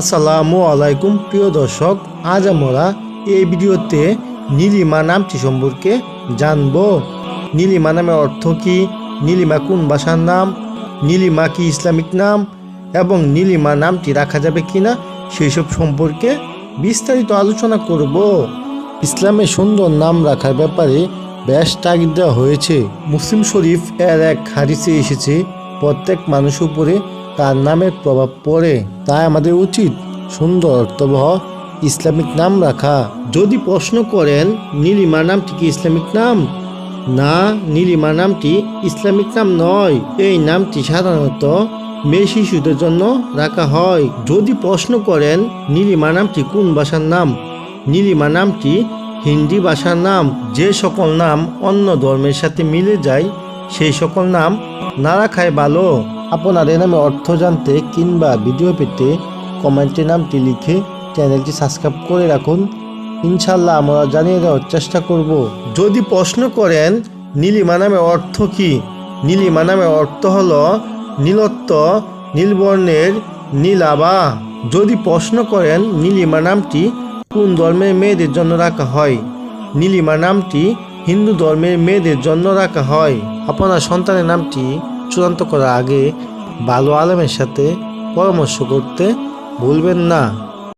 আসসালামু আলাইকুম, প্রিয় দর্শক, আজ আমরা এই ভিডিওতে নীলিমা নামটি সম্পর্কে জানব। নীলিমা নামের অর্থ কি? নীলিমা কোন ভাষার নাম? নীলিমা কি ইসলামিক নাম? এবং নীলিমা নামটি রাখা যাবে কিনা সেই সব সম্পর্কে বিস্তারিত আলোচনা করব। ইসলামে সুন্দর নাম রাখার ব্যাপারে বেশ তাগিদ দেওয়া হয়েছে। মুসলিম শরীফ এর এক হারিসে এসেছে, প্রত্যেক মানুষের উপরে তার নামের প্রভাব পড়ে, তাই আমাদের উচিত সুন্দর অর্থবহ ইসলামিক নাম রাখা। যদি প্রশ্ন করেন নীলিমা নামটি কি ইসলামিক নাম? না নীলিমা নামটি ইসলামিক নাম নয়। এই নামটি সাধারণত মেয়ে শিশুদের জন্য রাখা হয়। যদি প্রশ্ন করেন নীলিমা নামটি কোন ভাষার নাম? নীলিমা নামটি হিন্দি ভাষার নাম। যে সকল নাম অন্য ধর্মের সাথে মিলে যায়, সেই সকল নাম না রাখাই ভালো। আপনার এ নামে অর্থ জানতে কিংবা ভিডিও পেতে কমেন্টে নামটি লিখে চ্যানেলটি সাবস্ক্রাইব করে রাখুন। ইনশাল্লাহ আমরা জানিয়ে দেওয়ার চেষ্টা করব। যদি প্রশ্ন করেন, নীলিমা নামে অর্থ কি? নীলিমা নামে অর্থ হলো নীলত্ব, নীলবর্ণের নীলাবা যদি প্রশ্ন করেন, নীলিমা নামটি কোন ধর্মের মেয়েদের জন্য রাখা হয়? নীলিমা নামটি হিন্দু ধর্মের মেয়েদের জন্য রাখা হয়। আপনার সন্তানের নামটি চূড়ান্ত করার আগে ভালো আলমের সাথে পরামর্শ করতে ভুলবেন না।